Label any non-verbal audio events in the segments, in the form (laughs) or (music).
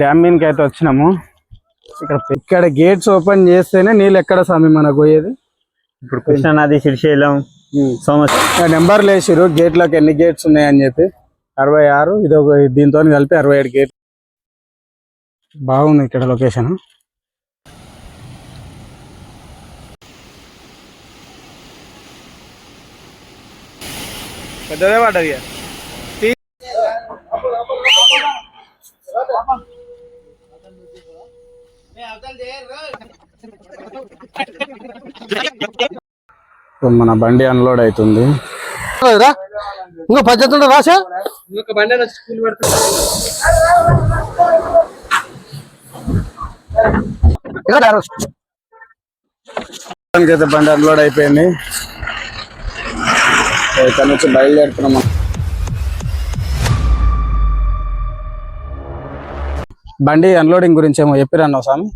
Dam మీదకి అయితే వచ్చినాము. ఇక్కడ ఇక్కడ గేట్స్ ఓపెన్ చేస్తేనే నీళ్ళు ఎక్కడ స్వామి మనకు పోయేది? ఇప్పుడు కృష్ణానది శ్రీశైలం సోమశిల నెంబర్లు వేసిరు గేట్లకు ఎన్ని గేట్స్ ఉన్నాయని చెప్పి. అరవై ఆరు ఇది ఒక దీంతో కలిపి అరవై ఏడు గేట్. బాగుంది ఇక్కడ లొకేషన్. పెద్దదే పడ్డది ఇక. ఇప్పుడు మన బండి అన్లోడ్ అవుతుంది. ఇంకో పద్ధతి రాసా? మొత్తానికి అయితే బండి అన్లోడ్ అయిపోయింది. ఇక్కడ నుంచి బయలుదేరుతున్నాం బండి అన్లోడింగ్ గురించి ఏమో చెప్పిరన్నావు స్వామి?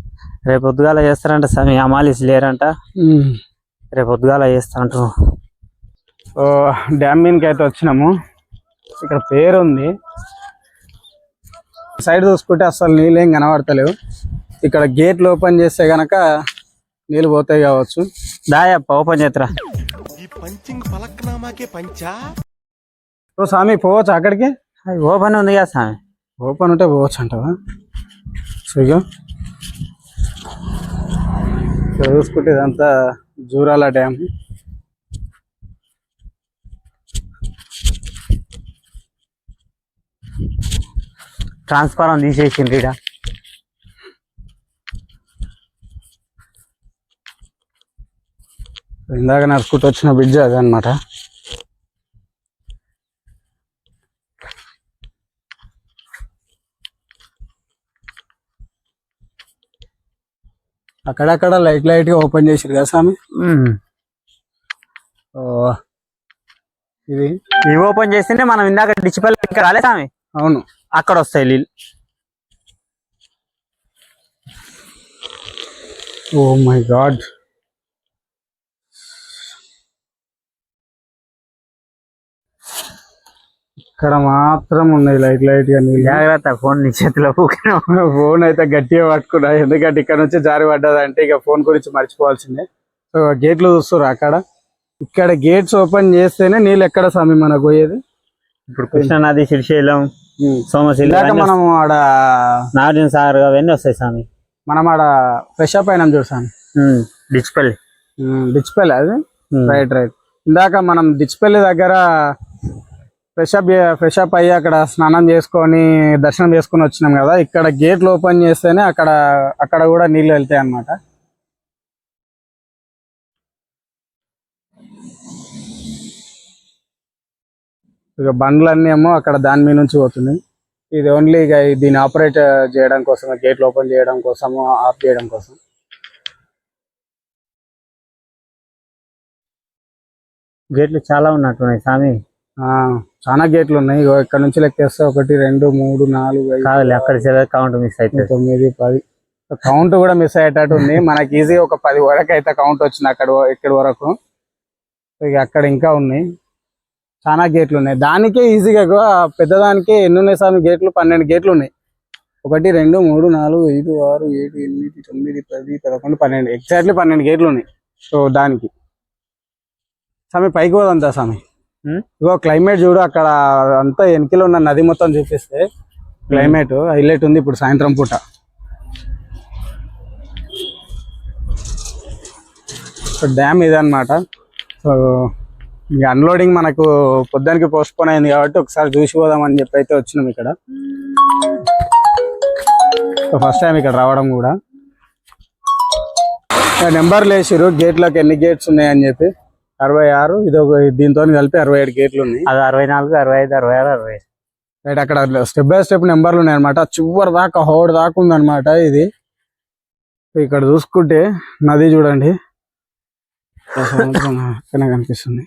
రేపు పొద్దుగాల చేస్తారంట స్వామి. అమాలిస్ లేరంట. రేపు పొద్దుగాల చేస్తాంటారు ఓ డ్యామ్ మీదకి అయితే వచ్చినాము. ఇక్కడ పేరు ఉంది సైడ్ చూసుకుంటే అసలు నీళ్ళు ఏం కనబడతలేవు. ఇక్కడ గేట్లు ఓపెన్ చేస్తే గనక నీళ్ళు పోతాయి కావచ్చు. దాయప్ప ఓపెన్ చేద్దరా ఈ పంచింగ్ పలక్నామాకే పంచా? ఓ స్వామి పోవచ్చు అక్కడికి? అది ఓపెన్ ఉంది కదా స్వామి. ఓపెన్ ఉంటే పోవచ్చు అంటావా సో ఇక్కడ చూసుకుంటే ఇదంతా జూరాల డ్యామ్. ట్రాన్స్ఫారం తీసేసిండ్రు ఈడ. ఇందాక నడుచుకుంటూ వచ్చిన బ్రిడ్జ్ అదే అక్కడక్కడ లైట్ లైట్గా ఓపెన్ చేసిరు కదా స్వామి? ఇది. ఇవి ఓపెన్ చేస్తేనే మనం ఇందాక డిచిపల్ ఇంకా రాలే స్వామి? అవును. అక్కడ వస్తాయి నీళ్ళు. Oh my god. ఇక్కడ మాత్రం ఉన్నాయి లైట్ లైట్గా నీళ్ళు. జాగ్రత్త ఫోన్ నీ చేతిలో ఫోన్ అయితే గట్టిగా పట్టుకున్నా. ఎందుకంటే ఇక్కడ నుంచి జారి పడ్డదంటే ఇక ఫోన్ గురించి మర్చిపోవాల్సిందే. సో గేట్లు చూస్తారు అక్కడ? ఇక్కడ గేట్స్ ఓపెన్ చేస్తేనే నీళ్ళు ఎక్కడ స్వామి మనకు పోయేది? ఇప్పుడు కృష్ణానది శ్రీశైలం సోమశిల మనం ఆడ నాగార్జున సాగర్ అవన్నీ వస్తాయి స్వామి. మనం ఆడ ఫ్రెష్ అప్ అయినాం చూడు స్వామి. డిచిపల్లి. డిచ్పల్లి అది? రైట్ రైట్ ఇందాక మనం డిచ్పల్లి దగ్గర ఫ్రెష్ అప్ ఫ్రెష్ అప్ అయ్యి అక్కడ స్నానం చేసుకొని దర్శనం చేసుకొని వచ్చినాం కదా. ఇక్కడ గేట్లు ఓపెన్ చేస్తేనే అక్కడ అక్కడ కూడా నీళ్ళు వెళ్తాయి అన్నమాట. ఇక బండ్లన్నీ ఏమో అక్కడ దాని మీద నుంచి పోతున్నాయి. ఇది ఓన్లీ ఇక దీన్ని ఆపరేట్ చేయడం కోసం గేట్లు ఓపెన్ చేయడం కోసము ఆఫ్ చేయడం కోసం. గేట్లు చాలా ఉన్నట్టున్నాయి స్వామి. ఆ, చాలా గేట్లు ఉన్నాయి. ఇక్కడ నుంచి లెక్కేస్తే ఒకటి రెండు మూడు నాలుగు అక్కడ కౌంట్ మిస్ అవుతుంది తొమ్మిది పది. కౌంట్ కూడా మిస్ అయ్యేటట్టు ఉంది. మనకి ఈజీ ఒక పది వరకు అయితే కౌంట్ వచ్చింది అక్కడ ఇక్కడి వరకు. ఇక అక్కడ ఇంకా ఉన్నాయి. చాలా గేట్లు ఉన్నాయి. దానికే ఈజీగా పెద్దదానికే ఎన్ని ఉన్నాయి స్వామి గేట్లు? పన్నెండు గేట్లు ఉన్నాయి. ఒకటి రెండు మూడు నాలుగు ఐదు ఆరు ఏడు ఎనిమిది తొమ్మిది పది పదకొండు పన్నెండు. ఎగ్జాక్ట్లీ పన్నెండు గేట్లు ఉన్నాయి. సో దానికి. స్వామి పైకి పోదంతా స్వామి. ఇగో క్లైమేట్ చూడు అక్కడ అంతా వెనకలో ఉన్న నది మొత్తం చూపిస్తే క్లైమేట్ హైలైట్ ఉంది ఇప్పుడు సాయంత్రం పూట. సో డ్యామ్ ఇదన్నమాట సో ఇక అన్లోడింగ్ మనకు పొద్దునికి పోస్ట్పోన్ అయింది కాబట్టి ఒకసారి చూసి పోదామని చెప్పి అయితే వచ్చినాం ఇక్కడ. సో ఫస్ట్ టైం ఇక్కడ రావడం కూడా. నెంబర్లు వేసిరు గేట్లకు ఎన్ని గేట్స్ ఉన్నాయని చెప్పి. అరవై ఆరు ఇది ఒక దీంతో కలిపి అరవై ఏడు గేట్లు ఉన్నాయి అది అరవై నాలుగు అరవై ఐదు అరవై ఆరు అరవై. రైట్ అక్కడ స్టెప్ బై స్టెప్ నెంబర్లు ఉన్నాయన్నమాట. చివరి దాకా హోడ్ దాకా ఉందన్నమాట ఇది. ఇక్కడ చూసుకుంటే నది చూడండి. కనిపిస్తుంది.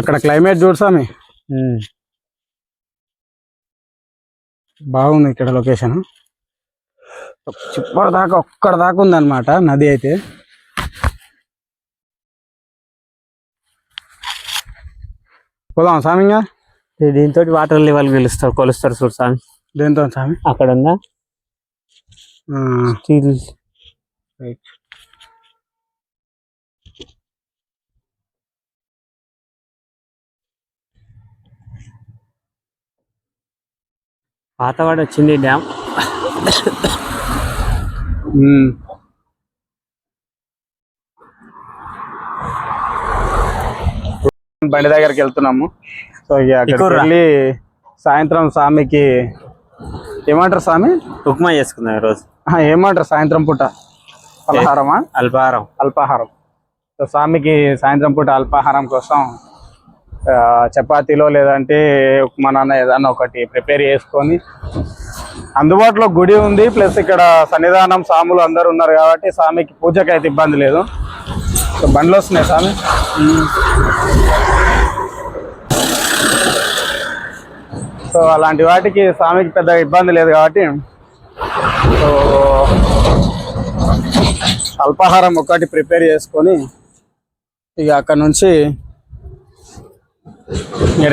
అక్కడ క్లైమేట్ చూడసామి. బాగుంది ఇక్కడ లొకేషన్ దాకా ఒక్కడ దాకా ఉందన్నమాట నది అయితే. పోదాం సామింగా దీంతో వాటర్ లెవెల్ పిలుస్తారు కొలుస్తారు చూడు స్వామి. దేంతో స్వామి? అక్కడ ఉందా ఆ, స్టీల్. రైట్. పాతవాడ వచ్చింది డ్యామ్. బండి దగ్గరికి వెళ్తున్నాము. సో ఇక అక్కడికి. వెళ్ళి సాయంత్రం స్వామికి ఏమంటారు స్వామి? ఉప్మా చేసుకుందాం ఈరోజు. ఏమంటారు సాయంత్రం పూట? పలహారమా అల్పాహారం. అల్పాహారం. సో స్వామికి సాయంత్రం పూట అల్పాహారం కోసం చపాతీలో లేదంటే ఉప్మా నాన్న ఏదన్నా ఒకటి ప్రిపేర్ చేసుకొని అందుబాటులో గుడి ఉంది ప్లస్ ఇక్కడ సన్నిధానం సాములు అందరు ఉన్నారు కాబట్టి స్వామికి పూజకి అయితే ఇబ్బంది లేదు. సో బండ్లు వస్తున్నాయి స్వామి సో అలాంటి వాటికి స్వామికి పెద్ద ఇబ్బంది లేదు కాబట్టి సో అల్పాహారం ఒకటి ప్రిపేర్ చేసుకొని ఇక అక్కడ నుంచి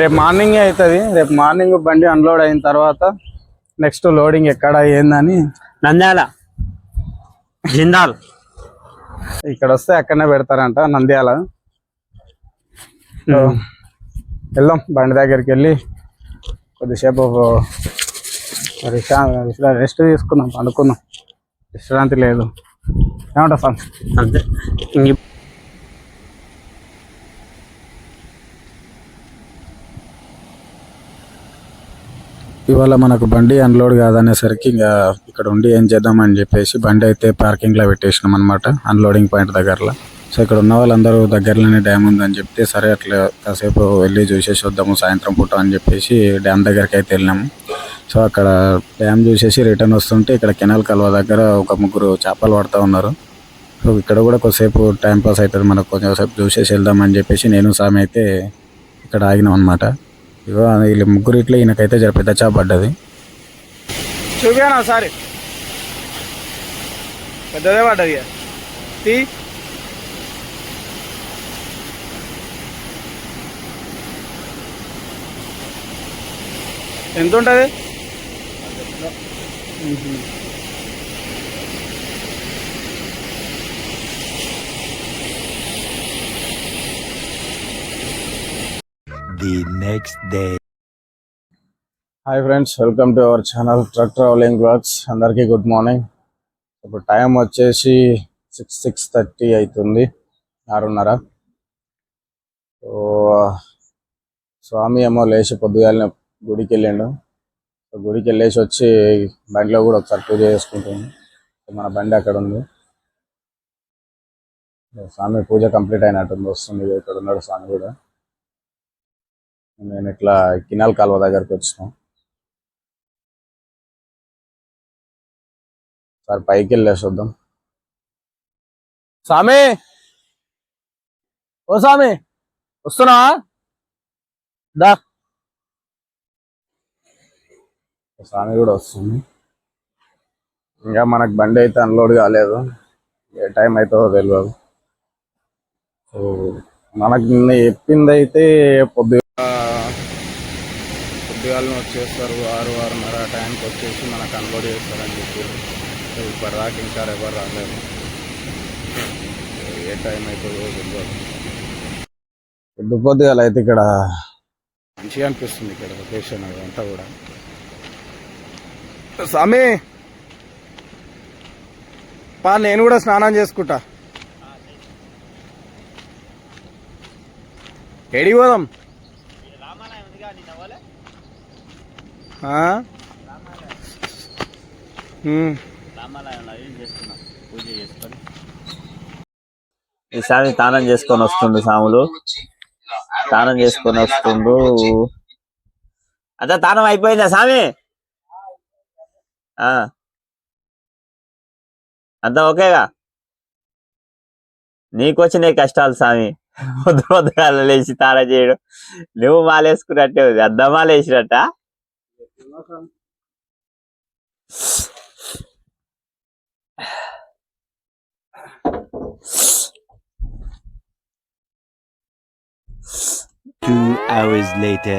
రేపు మార్నింగ్ అవుతుంది. రేపు మార్నింగ్ బండి అన్లోడ్ అయిన తర్వాత నెక్స్ట్ లోడింగ్ ఎక్కడ ఏందని? నంద్యాల. జిందాల్. ఇక్కడ వస్తే అక్కడనే పెడతారంట నంద్యాల. వెళ్దాం బండి దగ్గరికి వెళ్ళి. కొద్దిసేపు రెస్ట్ తీసుకుందాం పండుకుందాం. విశ్రాంతి లేదు. ఏమంటా సార్? అంతే. ఇవాళ మనకు బండి అన్లోడ్ కాదనేసరికి ఇంకా ఇక్కడ ఉండి ఏం చేద్దామని చెప్పేసి బండి అయితే పార్కింగ్లో పెట్టేసినాం అనమాట అన్లోడింగ్ పాయింట్ దగ్గరలో. సో ఇక్కడ ఉన్న వాళ్ళందరూ దగ్గరలోనే డ్యామ్ ఉందని చెప్తే సరే అట్లా కాసేపు వెళ్ళి చూసేసి వద్దాము సాయంత్రం పూట అని చెప్పేసి డ్యామ్ దగ్గరికి అయితే వెళ్ళినాము. సో అక్కడ డ్యామ్ చూసేసి రిటర్న్ వస్తుంటే ఇక్కడ కెనాల్ కల్వ దగ్గర ఒక ముగ్గురు చేపలు పడుతూ ఉన్నారు. సో ఇక్కడ కూడా కొద్దిసేపు టైం పాస్ అవుతుంది మనకు కొంచెం సేపు చూసేసి వెళ్దామని చెప్పేసి నేను సామె అయితే ఇక్కడ ఆగినాం అనమాట ఇగో వీళ్ళు ముగ్గురు ఇట్లా ఈయనకైతే జర పెద్ద చేప పడ్డది. చూపాను ఒకసారి? పెద్దదే పడ్డది తీ. ఎంత ఉంటుంది the next day hi friends welcome to our channel truck travelling blogs అందరికీ గుడ్ మార్నింగ్ ఇప్పుడు టైం వచ్చేసి సిక్స్ సిక్స్ థర్టీ అవుతుంది ఆరున్నర. సో స్వామి ఏమో లేచి పొద్దుగాలనే గుడికి వెళ్ళిండు. గుడికి వెళ్ళేసి వచ్చి బండిలో కూడా ఒకసారి పూజ చేసుకుంటుంది. మన బండి అక్కడ ఉంది. స్వామి పూజ కంప్లీట్ అయినట్టుంది వస్తుంది ఇక్కడ ఉన్నాడు స్వామి కూడా. నేను ఇట్లా కినాల్ కాలువ దగ్గరకు వచ్చినాం. సార్ పైకి వెళ్ళేసి వద్దాం స్వామి! ఓ స్వామి! వస్తున్నావా దా. స్వామి కూడా వస్తుంది. ఇంకా మనకు బండి అయితే అన్లోడ్ కాలేదు. ఏ టైం అవుతుందో తెలియదు సో మనకు నిన్న చెప్పింది అయితే పొద్దుగా పొద్దుగాలను వచ్చేస్తారు. ఆరు ఆరున్నర టైంకి వచ్చేసి మనకు అన్లోడ్ చేస్తారని చెప్పారు. సో ఇప్పటిదాకా ఇంకా ఎవరు రాలేదు. ఏ టైం అవుతుందో తెలియదు. పొద్దు పొద్దుగాల అయితే ఇక్కడ మంచిగా అనిపిస్తుంది ఇక్కడ లొకేషన్ అదంతా కూడా. స్వామి! పా నేను కూడా స్నానం చేసుకుంటా. ఎడికి ఆ? ఈసారి స్నానం చేసుకొని వస్తుండు సాములు. స్నానం చేసుకొని వస్తుండు. అంతా తానం అయిపోయిందా స్వామి ఆ. అంతా ఓకేగా? నీకు వచ్చినాయి కష్టాలు స్వామి వద్దు వద్దు లేచి తాన చేయడం. నువ్వు మాలేసుకున్నట్టే ఉంది. You're welcome. Two hours later.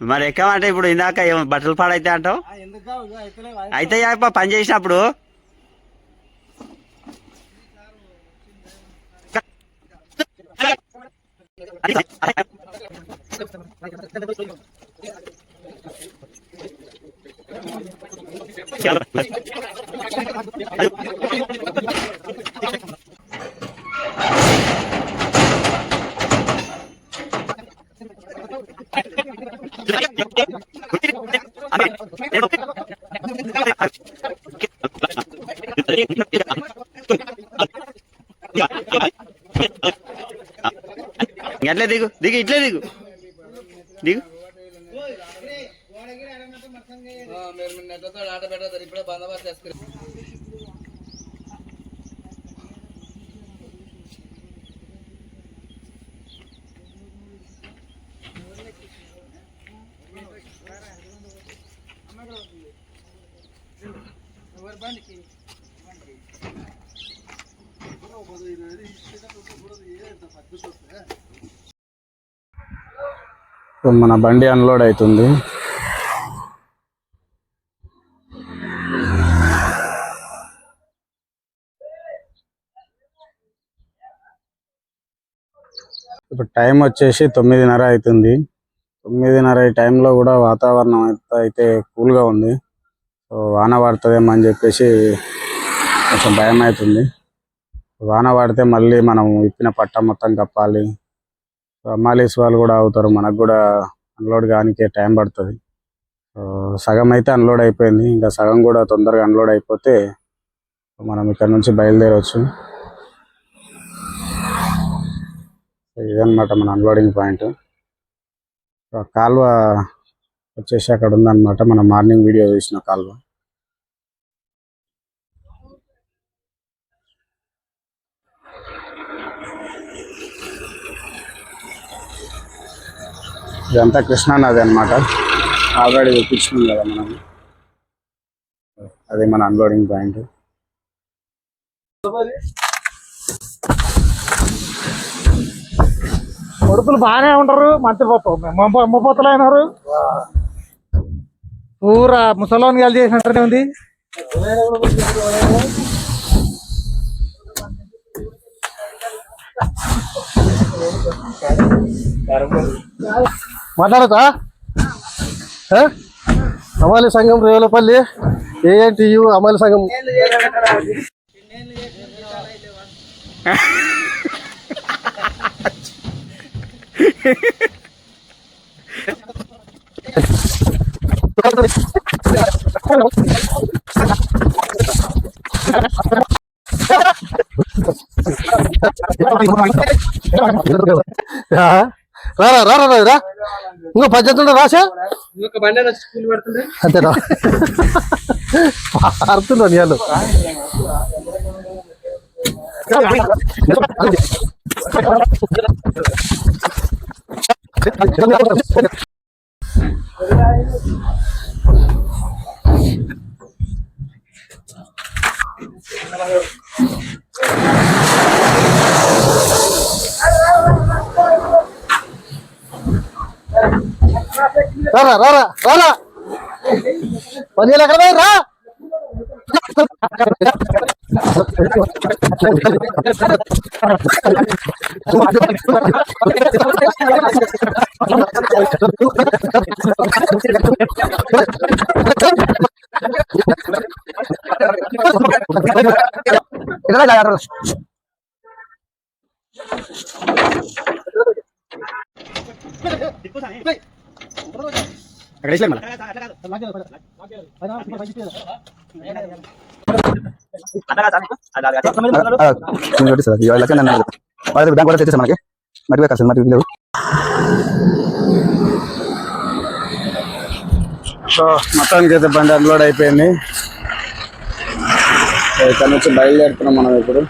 మరి ఎక్కమంటే ఇప్పుడు ఇందాక ఏమో బట్టలు పాడైతే అంటావు? అయితే యాప పని చేసినప్పుడు. (laughs) ఎట్లే దిగు దిగు ఇట్లే దిగు దిగు సో మన బండి అన్లోడ్ అవుతుంది. ఇప్పుడు టైం వచ్చేసి తొమ్మిదిన్నర అవుతుంది. తొమ్మిదిన్నర ఈ టైంలో కూడా వాతావరణం అయితే కూల్గా ఉంది. సో వాన పడుతుందేమో అని చెప్పేసి కొంచెం భయం అవుతుంది వాన పడితే మళ్ళీ మనం ఇప్పిన పట్ట మొత్తం కప్పాలి. అమ్మాలీస్ వాళ్ళు కూడా అవుతారు. మనకు కూడా అన్లోడ్ కానికే టైం పడుతుంది. సగం అయితే అన్లోడ్ అయిపోయింది. ఇంకా సగం కూడా తొందరగా అన్లోడ్ అయిపోతే మనం ఇక్కడ నుంచి బయలుదేరవచ్చు ఇదన్నమాట మన అన్లోడింగ్ పాయింట్ కాలువ వచ్చేసి అక్కడ ఉందన్నమాట. మనం మార్నింగ్ వీడియో తీసిన కాలువ. ఇదంతా కృష్ణానది అనమాట ఆల్రెడీ చూపించినాం కదా మనం. అది మన అన్లోడింగ్ పాయింట్ కొడుకులు బాగానే ఉంటారు మంచి అమ్మపోతలు అయినారు. పూరా ముసలోని గాలి చేసినట్టునే ఉంది. మాట్లాడతా? అమాలి సంఘం రేవులపల్లి ఏఎన్టీయు అమాలి సంఘం. ఆ? రారా రారా రా ఇంకో పద్ధతి ఉందా రాసా అంతేనా అర్థంలో నీళ్ళు Rara, rara, rara. Ponía la cabeza. (laughs) అక్కడ వేసలేదు మళ్ళీ దాని కూడా తెచ్చేసా మనకి మరివే కాదు మరి లేవు సో మొత్తానికి అయితే బండి అన్లోడ్ అయిపోయింది ఇక్కడ నుంచి బయలుదేరుతున్నాం మనం ఇప్పుడు